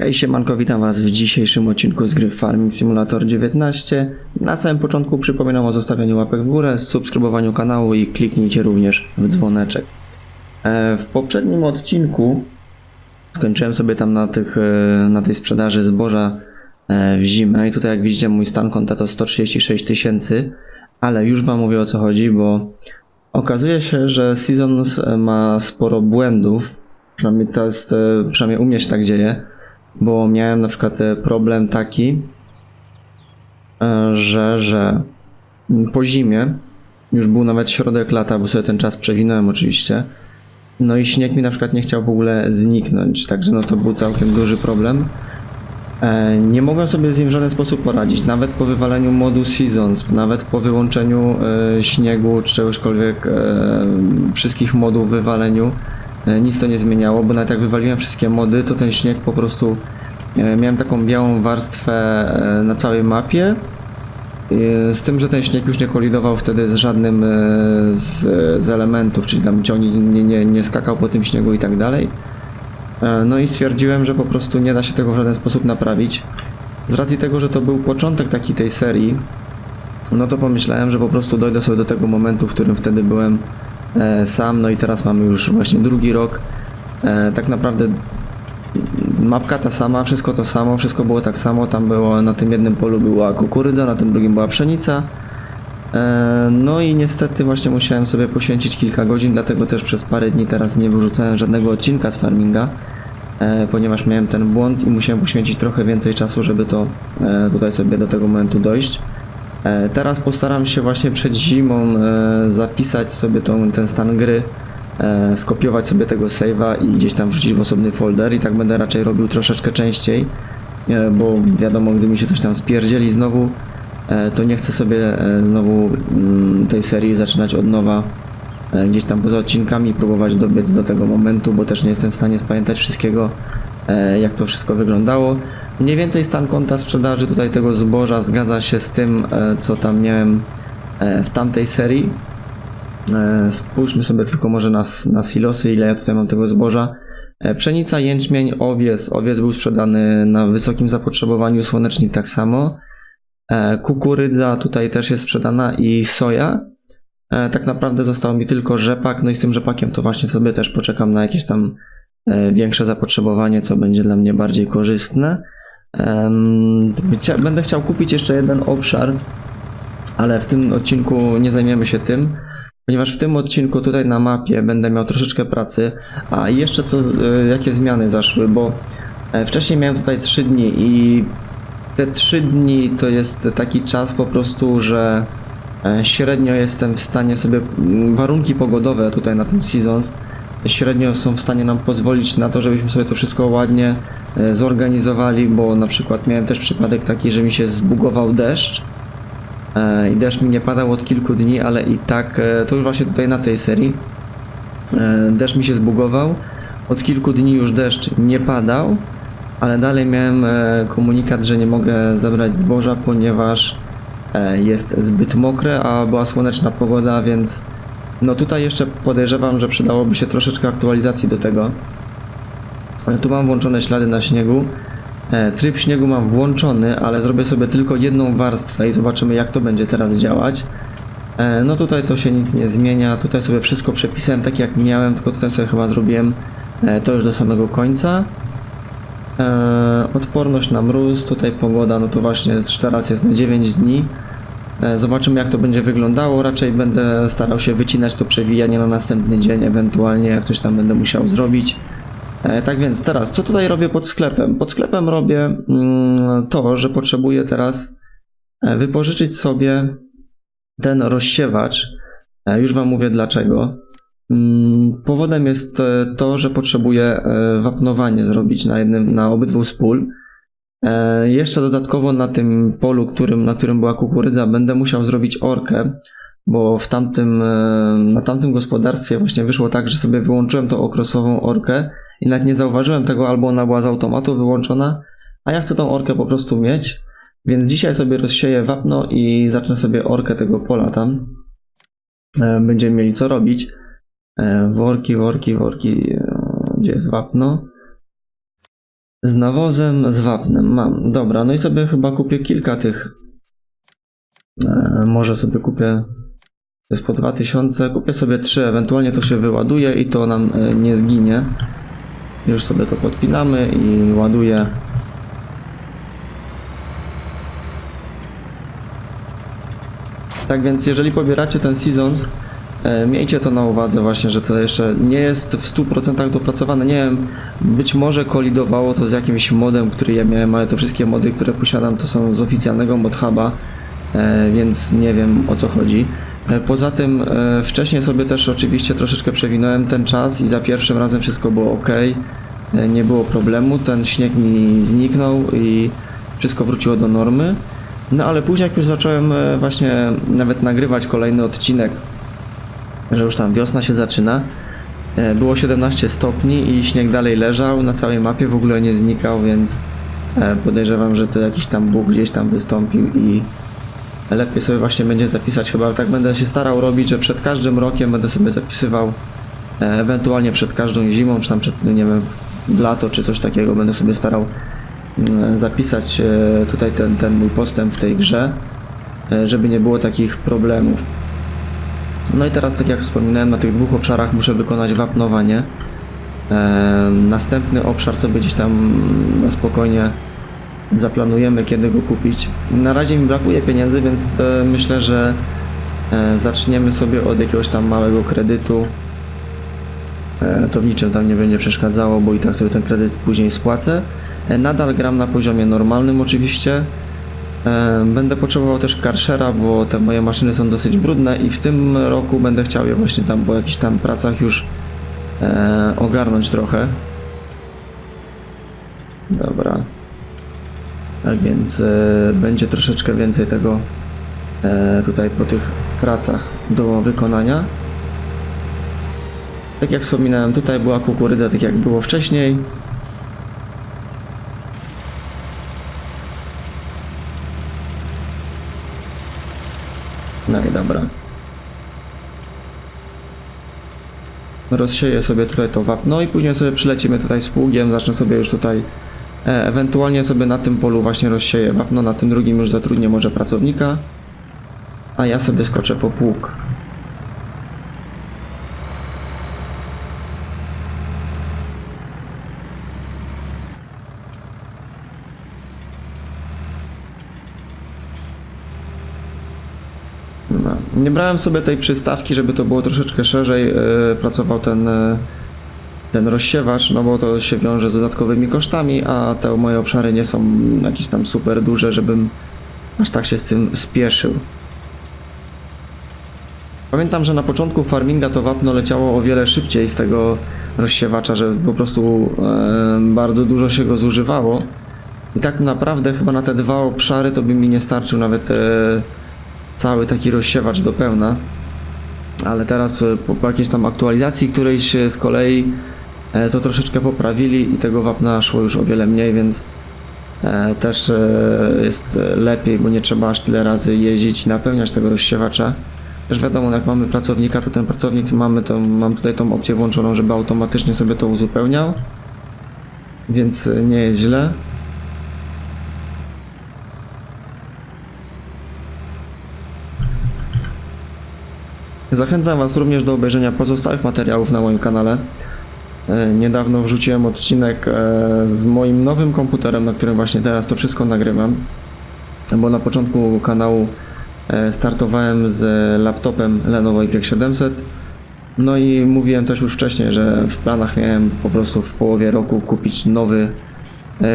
Hej siemanko, witam was w dzisiejszym odcinku z gry Farming Simulator 19. Na samym początku przypominam o zostawieniu łapek w górę, subskrybowaniu kanału i kliknijcie również w dzwoneczek. E, W poprzednim odcinku skończyłem sobie tam na, tych, e, na tej sprzedaży zboża e, w zimę i tutaj jak widzicie mój stan konta to 136 tysięcy, ale już wam mówię o co chodzi, bo okazuje się, że Seasons ma sporo błędów, przynajmniej to jest, przynajmniej u mnie się tak dzieje, bo miałem na przykład e, problem taki, e, że, że po zimie, już był nawet środek lata, bo sobie ten czas przewinąłem oczywiście, no i śnieg mi na przykład nie chciał w ogóle zniknąć, także no to był całkiem duży problem. E, Nie mogłem sobie z nim w żaden sposób poradzić, nawet po wywaleniu modu Seasons, nawet po wyłączeniu śniegu czy czegośkolwiek, wszystkich modów wywaleniu, nic to nie zmieniało, bo nawet jak wywaliłem wszystkie mody, to ten śnieg po prostu, e, miałem taką białą warstwę e, na całej mapie, e, z tym, że ten śnieg już nie kolidował wtedy z żadnym e, z, z elementów, czyli tam ciągnik nie, nie, nie skakał po tym śniegu i tak dalej. E, No i stwierdziłem, że po prostu nie da się tego w żaden sposób naprawić. Z racji tego, że to był początek takiej tej serii, no to pomyślałem, że po prostu dojdę sobie do tego momentu, w którym wtedy byłem e, sam, no i teraz mamy już właśnie drugi rok. E, tak naprawdę mapka ta sama, wszystko to samo, wszystko było tak samo, tam było, na tym jednym polu była kukurydza, na tym drugim była pszenica. E, No i niestety właśnie musiałem sobie poświęcić kilka godzin, dlatego też przez parę dni teraz nie wyrzucałem żadnego odcinka z farminga, e, ponieważ miałem ten błąd i musiałem poświęcić trochę więcej czasu, żeby to e, tutaj sobie do tego momentu dojść. E, Teraz postaram się właśnie przed zimą e, zapisać sobie tą, ten stan gry, e, skopiować sobie tego save'a i gdzieś tam wrzucić w osobny folder i tak będę raczej robił troszeczkę częściej, bo wiadomo, gdy mi się coś tam spierdzieli znowu, to nie chcę sobie znowu mm, tej serii zaczynać od nowa gdzieś tam poza odcinkami próbować dobiec do tego momentu, bo też nie jestem w stanie spamiętać wszystkiego, jak to wszystko wyglądało. Mniej więcej stan konta sprzedaży tutaj tego zboża zgadza się z tym, e, co tam miałem e, w tamtej serii. E, Spójrzmy sobie tylko może na, na silosy, ile ja tutaj mam tego zboża. Pszenica, jęczmień, owiec. Owiec był sprzedany na wysokim zapotrzebowaniu, słonecznik tak samo. Kukurydza tutaj też jest sprzedana i soja. Tak naprawdę został mi tylko rzepak, no i z tym rzepakiem to właśnie sobie też poczekam na jakieś tam większe zapotrzebowanie, co będzie dla mnie bardziej korzystne. Będę chciał kupić jeszcze jeden obszar, ale w tym odcinku nie zajmiemy się tym, ponieważ w tym odcinku tutaj na mapie będę miał troszeczkę pracy. A jeszcze co, e, jakie zmiany zaszły, bo e, wcześniej miałem tutaj 3 dni i te 3 dni to jest taki czas po prostu, że e, średnio jestem w stanie sobie, warunki pogodowe tutaj na tym Seasons, średnio są w stanie nam pozwolić na to, żebyśmy sobie to wszystko ładnie e, zorganizowali, bo na przykład miałem też przypadek taki, że mi się zbugował deszcz e, i deszcz mi nie padał od kilku dni, ale i tak, e, to już właśnie tutaj na tej serii, deszcz mi się zbugował, od kilku dni już deszcz nie padał, ale dalej miałem komunikat, że nie mogę zabrać zboża, ponieważ jest zbyt mokre, a była słoneczna pogoda, więc no tutaj jeszcze podejrzewam, że przydałoby się troszeczkę aktualizacji do tego. E, Tu mam włączone ślady na śniegu. E, Tryb śniegu mam włączony, ale zrobię sobie tylko jedną warstwę i zobaczymy jak to będzie teraz działać. E, No tutaj to się nic nie zmienia, tutaj sobie wszystko przepisałem tak jak miałem, tylko tutaj sobie chyba zrobiłem to już do samego końca. Odporność na mróz, tutaj pogoda, no to właśnie teraz jest na 9 dni. E, Zobaczymy jak to będzie wyglądało. Raczej będę starał się wycinać to przewijanie na następny dzień, ewentualnie jak coś tam będę musiał zrobić. E, Tak więc teraz, co tutaj robię pod sklepem? Pod sklepem robię mm, to, że potrzebuję teraz e, wypożyczyć sobie ten rozsiewacz. Już Wam mówię dlaczego. Mm, Powodem jest to, że potrzebuję wapnowanie zrobić na jednym, na obydwu z pól. E, Jeszcze dodatkowo na tym polu, którym, na którym była kukurydza, będę musiał zrobić orkę, bo w tamtym, e, na tamtym gospodarstwie właśnie wyszło tak, że sobie wyłączyłem tą okresową orkę i nawet nie zauważyłem tego, albo ona była z automatu wyłączona, a ja chcę tą orkę po prostu mieć, więc dzisiaj sobie rozsieję wapno i zacznę sobie orkę tego pola tam. E, Będziemy mieli co robić. Worki, worki, worki. Gdzie jest wapno? Z nawozem, z wapnem mam. Dobra, no i sobie chyba kupię kilka tych. E, może sobie kupię. To jest po 2000. Kupię sobie trzy, ewentualnie to się wyładuje i to nam e, nie zginie. Już sobie to podpinamy i ładuję. Tak więc, jeżeli pobieracie ten Seasons, miejcie to na uwadze właśnie, że to jeszcze nie jest w 100% dopracowane. Nie wiem, być może kolidowało to z jakimś modem, który ja miałem, ale to wszystkie mody, które posiadam, to są z oficjalnego modhuba, e, więc nie wiem o co chodzi. E, Poza tym e, wcześniej sobie też oczywiście troszeczkę przewinąłem ten czas i za pierwszym razem wszystko było ok, e, nie było problemu, ten śnieg mi zniknął i wszystko wróciło do normy. No ale później jak już zacząłem e, właśnie nawet nagrywać kolejny odcinek, że już tam wiosna się zaczyna, e, było 17 stopni i śnieg dalej leżał na całej mapie, w ogóle nie znikał, więc e, podejrzewam, że to jakiś tam bóg gdzieś tam wystąpił i lepiej sobie właśnie będzie zapisać. Chyba tak będę się starał robić, że przed każdym rokiem będę sobie zapisywał, e, ewentualnie przed każdą zimą, czy tam przed, nie wiem, w lato, czy coś takiego, będę sobie starał mm, zapisać tutaj ten, ten mój postęp w tej grze, żeby nie było takich problemów. No i teraz, tak jak wspominałem, na tych dwóch obszarach muszę wykonać wapnowanie. E, Następny obszar sobie gdzieś tam na spokojnie zaplanujemy, kiedy go kupić. Na razie mi brakuje pieniędzy, więc e, myślę, że e, zaczniemy sobie od jakiegoś tam małego kredytu. E, To w niczym tam nie będzie przeszkadzało, bo i tak sobie ten kredyt później spłacę. E, Nadal gram na poziomie normalnym oczywiście. Będę potrzebował też karszera, bo te moje maszyny są dosyć brudne i w tym roku będę chciał je właśnie tam po jakichś tam pracach już e, ogarnąć trochę. Dobra. Tak więc e, będzie troszeczkę więcej tego e, tutaj po tych pracach do wykonania. Tak jak wspominałem, tutaj była kukurydza, tak jak było wcześniej. No i dobra. Rozsieję sobie tutaj to wapno i później sobie przylecimy tutaj z pługiem, zacznę sobie już tutaj E, Ewentualnie sobie na tym polu właśnie rozsieję wapno, na tym drugim już zatrudnię może pracownika, a ja sobie skoczę po pług. No. Nie brałem sobie tej przystawki, żeby to było troszeczkę szerzej, e, pracował ten e, ten rozsiewacz, no bo to się wiąże z dodatkowymi kosztami, a te moje obszary nie są jakieś tam super duże, żebym aż tak się z tym spieszył. Pamiętam, że na początku farminga to wapno leciało o wiele szybciej z tego rozsiewacza, że po prostu e, bardzo dużo się go zużywało. I tak naprawdę chyba na te dwa obszary to by mi nie starczył nawet e, cały taki rozsiewacz do pełna. Ale teraz e, po, jakiejś tam aktualizacji którejś e, z kolei e, to troszeczkę poprawili i tego wapna szło już o wiele mniej, więc też jest lepiej, bo nie trzeba aż tyle razy jeździć i napełniać tego rozsiewacza. Też wiadomo, jak mamy pracownika, to ten pracownik mamy tą, mam tutaj tą opcję włączoną, żeby automatycznie sobie to uzupełniał. Więc nie jest źle. Zachęcam Was również do obejrzenia pozostałych materiałów na moim kanale. E, Niedawno wrzuciłem odcinek e, z moim nowym komputerem, na którym właśnie teraz to wszystko nagrywam. Bo na początku kanału e, startowałem z laptopem Lenovo Y700. No i mówiłem też już wcześniej, że w planach miałem po prostu w połowie roku kupić nowy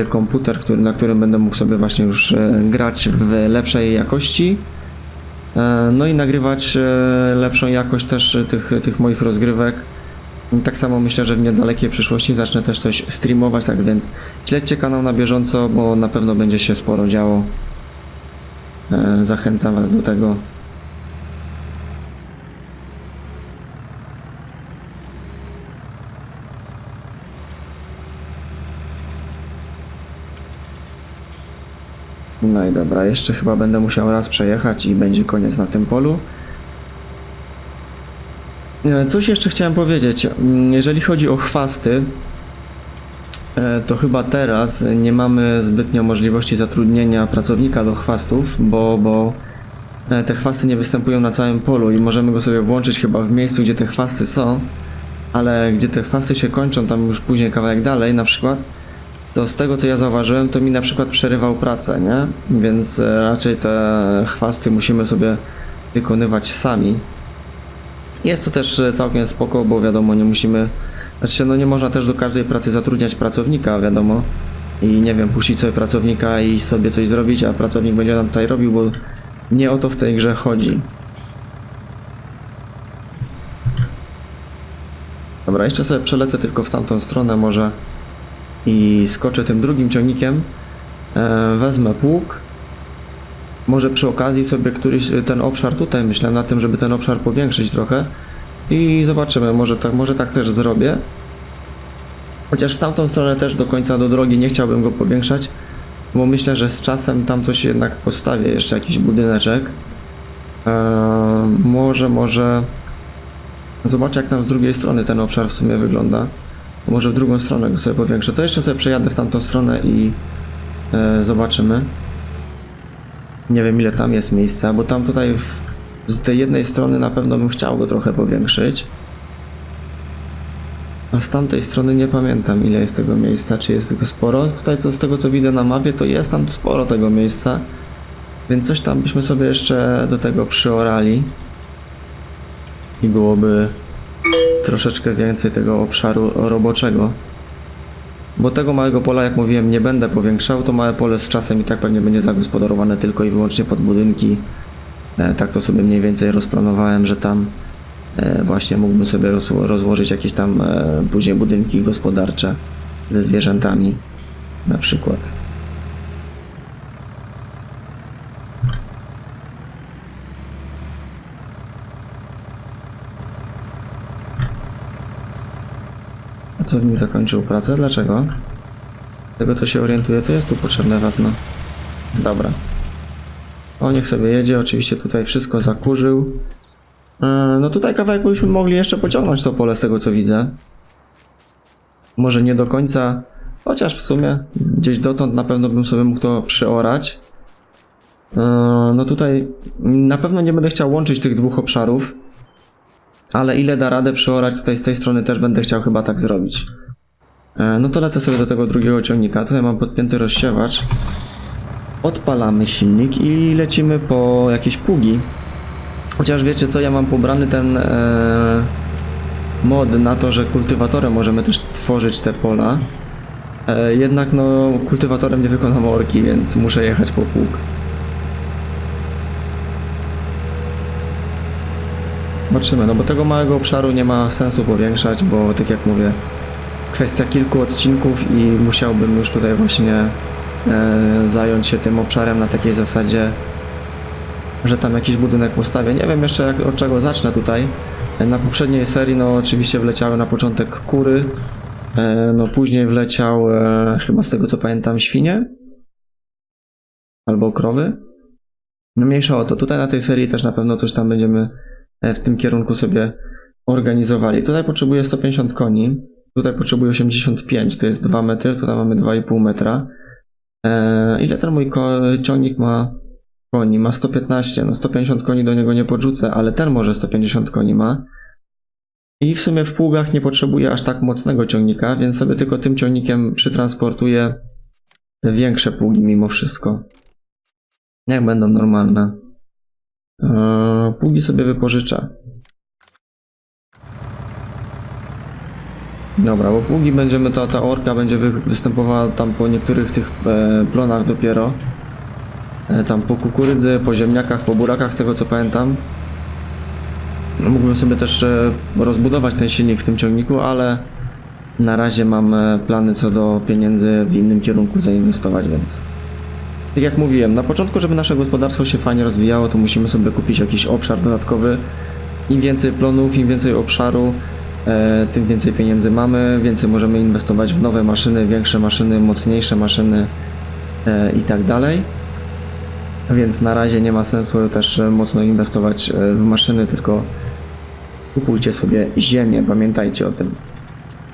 komputer, który, na którym będę mógł sobie właśnie już grać w lepszej jakości. E, No i nagrywać e, lepszą jakość też tych, tych moich rozgrywek. Tak samo myślę, że w niedalekiej przyszłości zacznę też coś streamować, tak więc śledźcie kanał na bieżąco, bo na pewno będzie się sporo działo. E, Zachęcam Was do tego. No i dobra, jeszcze chyba będę musiał raz przejechać i będzie koniec na tym polu. E, Coś jeszcze chciałem powiedzieć. Mm, Jeżeli chodzi o chwasty, e, to chyba teraz nie mamy zbytnio możliwości zatrudnienia pracownika do chwastów, bo, bo e, te chwasty nie występują na całym polu i możemy go sobie włączyć chyba w miejscu, gdzie te chwasty są, ale gdzie te chwasty się kończą, tam już później kawałek dalej na przykład, to z tego co ja zauważyłem, to mi na przykład przerywał pracę, nie? Więc e, raczej te chwasty musimy sobie wykonywać sami. Jest to też e, całkiem spoko, bo wiadomo, nie musimy. Znaczy, no nie można też do każdej pracy zatrudniać pracownika, wiadomo. I nie wiem, puścić sobie pracownika i sobie coś zrobić, a pracownik będzie nam tutaj robił, bo nie o to w tej grze chodzi. Dobra, jeszcze sobie przelecę tylko w tamtą stronę może i skoczę tym drugim ciągnikiem. E, wezmę pług. Może przy okazji sobie któryś ten obszar tutaj myślę na tym, żeby ten obszar powiększyć trochę. I zobaczymy, może tak, może tak też zrobię. Chociaż w tamtą stronę też do końca do drogi nie chciałbym go powiększać, bo myślę, że z czasem tam coś jednak postawię, jeszcze jakiś budyneczek. Eee, może, może... Zobaczę jak tam z drugiej strony ten obszar w sumie wygląda. Może w drugą stronę go sobie powiększę. To jeszcze sobie przejadę w tamtą stronę i e, zobaczymy. Nie wiem ile tam jest miejsca, bo tam tutaj w, z tej jednej strony na pewno bym chciał go trochę powiększyć. A z tamtej strony nie pamiętam ile jest tego miejsca, czy jest go sporo. Tutaj co z tego co widzę na mapie, to jest tam sporo tego miejsca. Więc coś tam byśmy sobie jeszcze do tego przyorali. I byłoby troszeczkę więcej tego obszaru roboczego. Bo tego małego pola, jak mówiłem, nie będę powiększał. To małe pole z czasem i tak pewnie będzie zagospodarowane tylko i wyłącznie pod budynki. E, tak to sobie mniej więcej rozplanowałem, że tam e, właśnie mógłbym sobie roz, rozłożyć jakieś tam e, później budynki gospodarcze ze zwierzętami na przykład. Pracownik zakończył pracę. Dlaczego? Z Tego co się orientuje, to jest tu potrzebne wapno. Dobra. O, niech sobie jedzie. Oczywiście tutaj wszystko zakurzył. E, No tutaj kawałek byśmy mogli jeszcze pociągnąć to pole z tego co widzę. Może nie do końca, chociaż w sumie gdzieś dotąd na pewno bym sobie mógł to przeorać. E, No tutaj na pewno nie będę chciał łączyć tych dwóch obszarów. Ale ile da radę przeorać tutaj z tej strony też będę chciał chyba tak zrobić. E, No to lecę sobie do tego drugiego ciągnika. Tutaj mam podpięty rozsiewacz. Odpalamy silnik i lecimy po jakieś pługi. Chociaż wiecie co, ja mam pobrany ten e, mod na to, że kultywatorem możemy też tworzyć te pola. E, jednak no kultywatorem nie wykonam orki, więc muszę jechać po pług. Zobaczymy, no bo tego małego obszaru nie ma sensu powiększać, bo tak jak mówię, kwestia kilku odcinków i musiałbym już tutaj właśnie e, zająć się tym obszarem na takiej zasadzie, że tam jakiś budynek postawię. Nie wiem jeszcze jak, od czego zacznę tutaj. Na poprzedniej serii no oczywiście wleciały na początek kury, e, no później wleciał e, chyba z tego co pamiętam świnie albo krowy. No mniejsza o to, tutaj na tej serii też na pewno coś tam będziemy w tym kierunku sobie organizowali. Tutaj potrzebuję 150 koni, tutaj potrzebuję 85, to jest 2 metry, tutaj mamy 2,5 metra. E, ile ten mój ciągnik ma koni? Ma 115, no 150 koni do niego nie podrzucę, ale ten może 150 koni ma. I w sumie w pługach nie potrzebuję aż tak mocnego ciągnika, więc sobie tylko tym ciągnikiem przytransportuję te większe pługi mimo wszystko. Jak będą normalne. Pługi sobie wypożyczę. Dobra, bo pługi będziemy, ta, ta orka będzie wy, występowała tam po niektórych tych e, plonach dopiero. E, tam po kukurydzy, po ziemniakach, po burakach, z tego co pamiętam. No, mógłbym sobie też e, rozbudować ten silnik w tym ciągniku, ale na razie mam e, plany co do pieniędzy w innym kierunku zainwestować, więc... Tak jak mówiłem, na początku, żeby nasze gospodarstwo się fajnie rozwijało, to musimy sobie kupić jakiś obszar dodatkowy. Im więcej plonów, im więcej obszaru, e, tym więcej pieniędzy mamy, więcej możemy inwestować w nowe maszyny, większe maszyny, mocniejsze maszyny e, i tak dalej. Więc na razie nie ma sensu też mocno inwestować e, w maszyny, tylko kupujcie sobie ziemię, pamiętajcie o tym.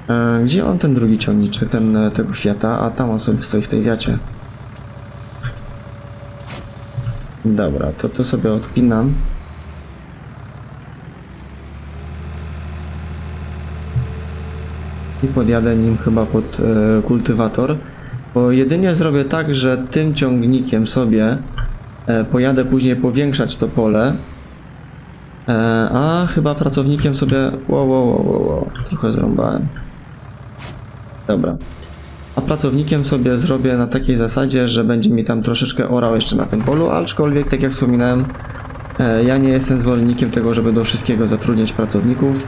E, gdzie on ten drugi ciągniczek, ten e, tego Fiata? A tam on sobie stoi w tej wiacie. Dobra, to to sobie odpinam. I podjadę nim chyba pod e, kultywator. Bo jedynie zrobię tak, że tym ciągnikiem sobie e, pojadę później powiększać to pole. E, a chyba pracownikiem sobie. Wow, wow, wow, wow, wow. trochę zrąbałem. Dobra. Pracownikiem sobie zrobię na takiej zasadzie, że będzie mi tam troszeczkę orał jeszcze na tym polu, aczkolwiek, tak jak wspominałem, e, ja nie jestem zwolennikiem tego, żeby do wszystkiego zatrudniać pracowników.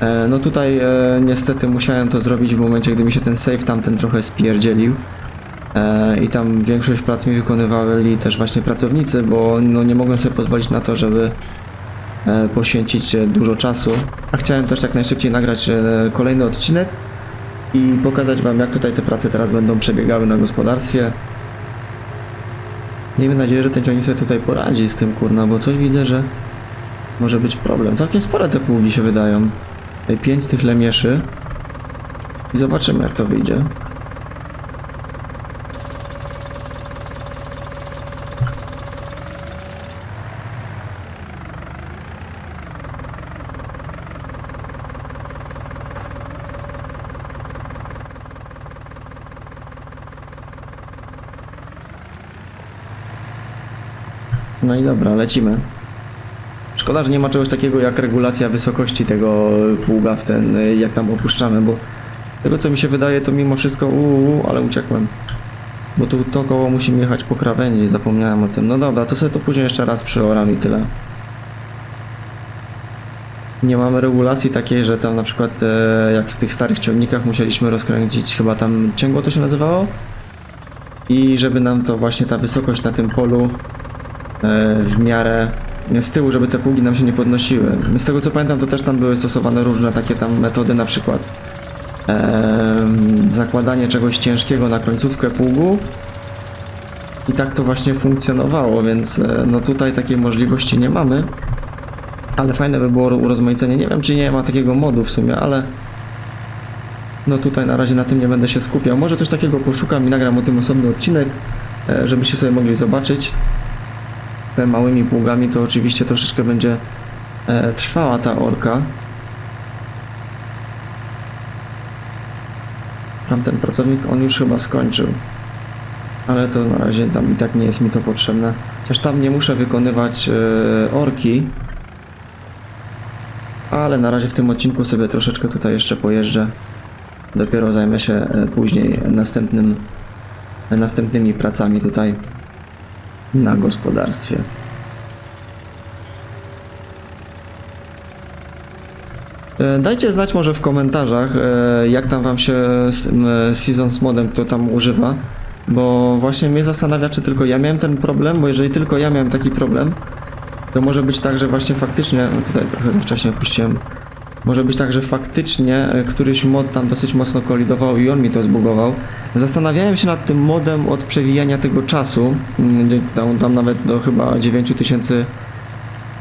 E, No tutaj e, niestety musiałem to zrobić w momencie, gdy mi się ten save tamten trochę spierdzielił. I tam większość prac mi wykonywali też właśnie pracownicy, bo no nie mogłem sobie pozwolić na to, żeby poświęcić dużo czasu. A chciałem też jak najszybciej nagrać kolejny odcinek i pokazać wam jak tutaj te prace teraz będą przebiegały na gospodarstwie. Miejmy nadzieję, że ten ciągnik sobie tutaj poradzi z tym kurna, bo coś widzę, że może być problem. Całkiem spore te pługi się wydają. Pięć tych lemieszy. I zobaczymy jak to wyjdzie. No i dobra, lecimy. Szkoda, że nie ma czegoś takiego jak regulacja wysokości tego pługa w ten, jak tam opuszczamy, bo tego co mi się wydaje to mimo wszystko uuu, ale uciekłem. Bo tu to koło musimy jechać po krawędzi, zapomniałem o tym. No dobra, to sobie to później jeszcze raz przyoram i tyle. Nie mamy regulacji takiej, że tam na przykład e, jak w tych starych ciągnikach musieliśmy rozkręcić chyba tam cięgło to się nazywało? I żeby nam to właśnie ta wysokość na tym polu w miarę z tyłu, żeby te pługi nam się nie podnosiły. Z tego co pamiętam, to też tam były stosowane różne takie tam metody, na przykład zakładanie czegoś ciężkiego na końcówkę pługu. I tak to właśnie funkcjonowało, więc e, no tutaj takiej możliwości nie mamy. Ale fajne by było urozmaicenie. Nie wiem, czy nie ma takiego modu w sumie, ale no tutaj na razie na tym nie będę się skupiał. Może coś takiego poszukam i nagram o tym osobny odcinek, e, żebyście sobie mogli zobaczyć małymi pługami, to oczywiście troszeczkę będzie e, trwała ta orka. Tamten pracownik, on już chyba skończył. Ale to na razie tam i tak nie jest mi to potrzebne. Chociaż tam nie muszę wykonywać e, orki. Ale na razie w tym odcinku sobie troszeczkę tutaj jeszcze pojeżdżę. Dopiero zajmę się e, później następnym, następnymi pracami tutaj na gospodarstwie. E, Dajcie znać może w komentarzach, e, jak tam wam się z tym e, Seasons modem kto tam używa, bo właśnie mnie zastanawia, czy tylko ja miałem ten problem, bo jeżeli tylko ja miałem taki problem, to może być tak, że właśnie faktycznie, no tutaj trochę za wcześnie opuściłem, może być tak, że faktycznie e, któryś mod tam dosyć mocno kolidował i on mi to zbugował. Zastanawiałem się nad tym modem od przewijania tego czasu, mm, tam, tam nawet do chyba 9000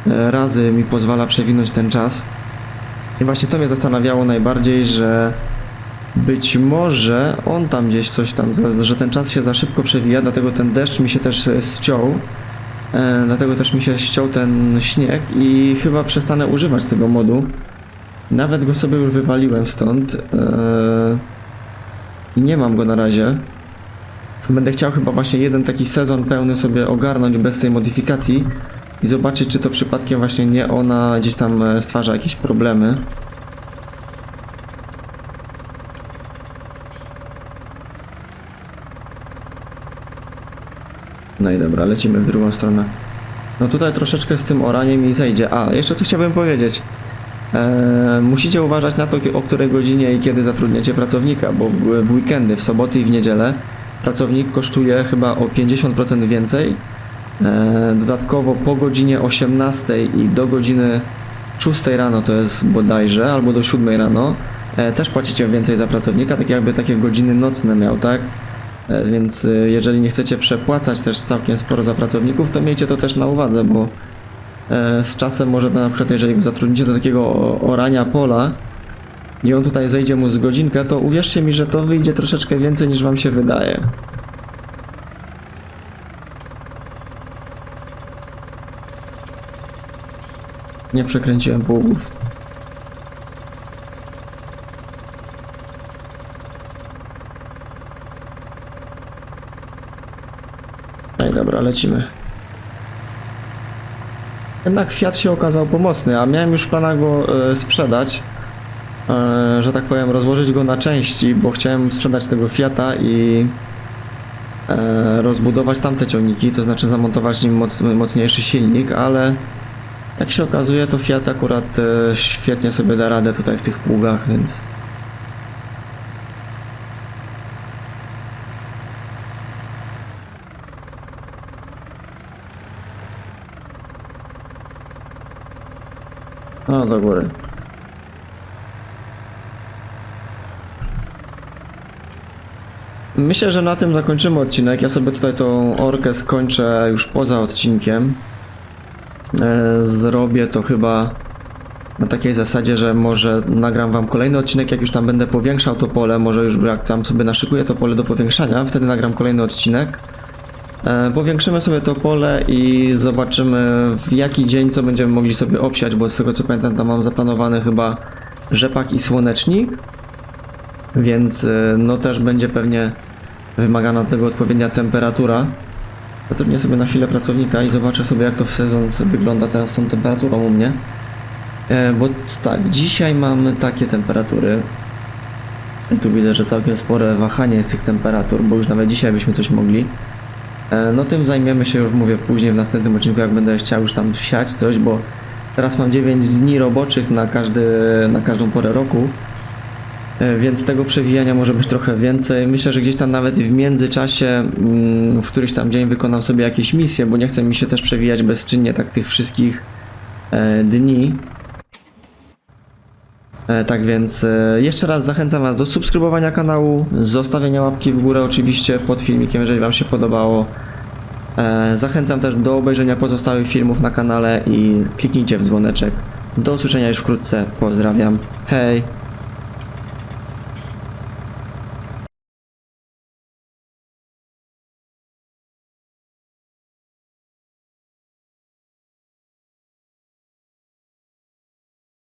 e, razy mi pozwala przewinąć ten czas. I właśnie to mnie zastanawiało najbardziej, że być może on tam gdzieś coś tam, że ten czas się za szybko przewija, dlatego ten deszcz mi się też ściął. E, dlatego też mi się ściął ten śnieg i chyba przestanę używać tego modu. Nawet go sobie już wywaliłem stąd. e, I nie mam go na razie. Będę chciał chyba właśnie jeden taki sezon pełny sobie ogarnąć bez tej modyfikacji i zobaczyć, czy to przypadkiem właśnie nie ona gdzieś tam e, stwarza jakieś problemy. No i dobra, lecimy w drugą stronę. No tutaj troszeczkę z tym oraniem mi zejdzie. A, jeszcze tu chciałbym powiedzieć. E, musicie uważać na to, o której godzinie i kiedy zatrudniacie pracownika, bo w, weekendy, w soboty i w niedzielę pracownik kosztuje chyba o 50% więcej. E, dodatkowo po godzinie 18 i do godziny 6 rano to jest bodajże, albo do 7 rano e, też płacicie więcej za pracownika, tak jakby takie godziny nocne miał, tak? E, Więc jeżeli nie chcecie przepłacać też całkiem sporo za pracowników, to miejcie to też na uwadze, bo z czasem może to na przykład jeżeli zatrudnicie do takiego orania pola, i on tutaj zejdzie mu z godzinkę, to uwierzcie mi, że to wyjdzie troszeczkę więcej niż wam się wydaje. Nie przekręciłem pługów. Ej, dobra, lecimy. Jednak Fiat się okazał pomocny, a miałem już w planach go e, sprzedać. E, że tak powiem, rozłożyć go na części, bo chciałem sprzedać tego Fiata i e, rozbudować tamte ciągniki, to znaczy zamontować nim moc, mocniejszy silnik, ale jak się okazuje, to Fiat akurat świetnie sobie da radę tutaj w tych pługach, więc. No, do góry. Myślę, że na tym zakończymy odcinek. Ja sobie tutaj tą orkę skończę już poza odcinkiem. E, zrobię to chyba na takiej zasadzie, że może nagram wam kolejny odcinek, jak już tam będę powiększał to pole, może już jak tam sobie naszykuję to pole do powiększania, wtedy nagram kolejny odcinek. E, powiększymy sobie to pole i zobaczymy w jaki dzień co będziemy mogli sobie obsiać, bo z tego co pamiętam tam mam zaplanowany chyba rzepak i słonecznik. Więc y, no też będzie pewnie wymagana tego odpowiednia temperatura. Zatrudnię sobie na chwilę pracownika i zobaczę sobie jak to w sezon wygląda teraz z tą temperaturą u mnie. E, bo tak, dzisiaj mamy takie temperatury. I tu widzę, że całkiem spore wahanie jest tych temperatur, bo już nawet dzisiaj byśmy coś mogli. E, no tym zajmiemy się już mówię później w następnym odcinku, jak będę chciał już tam wsiać coś, bo teraz mam 9 dni roboczych na, każdy, na każdą porę roku. E, Więc tego przewijania może być trochę więcej. Myślę, że gdzieś tam nawet w międzyczasie, mm, w któryś tam dzień wykonam sobie jakieś misje, bo nie chcę mi się też przewijać bezczynnie tak tych wszystkich e, dni. E, tak więc e, jeszcze raz zachęcam Was do subskrybowania kanału, zostawienia łapki w górę oczywiście pod filmikiem, jeżeli Wam się podobało. E, zachęcam też do obejrzenia pozostałych filmów na kanale i kliknijcie w dzwoneczek. Do usłyszenia już wkrótce. Pozdrawiam. Hej!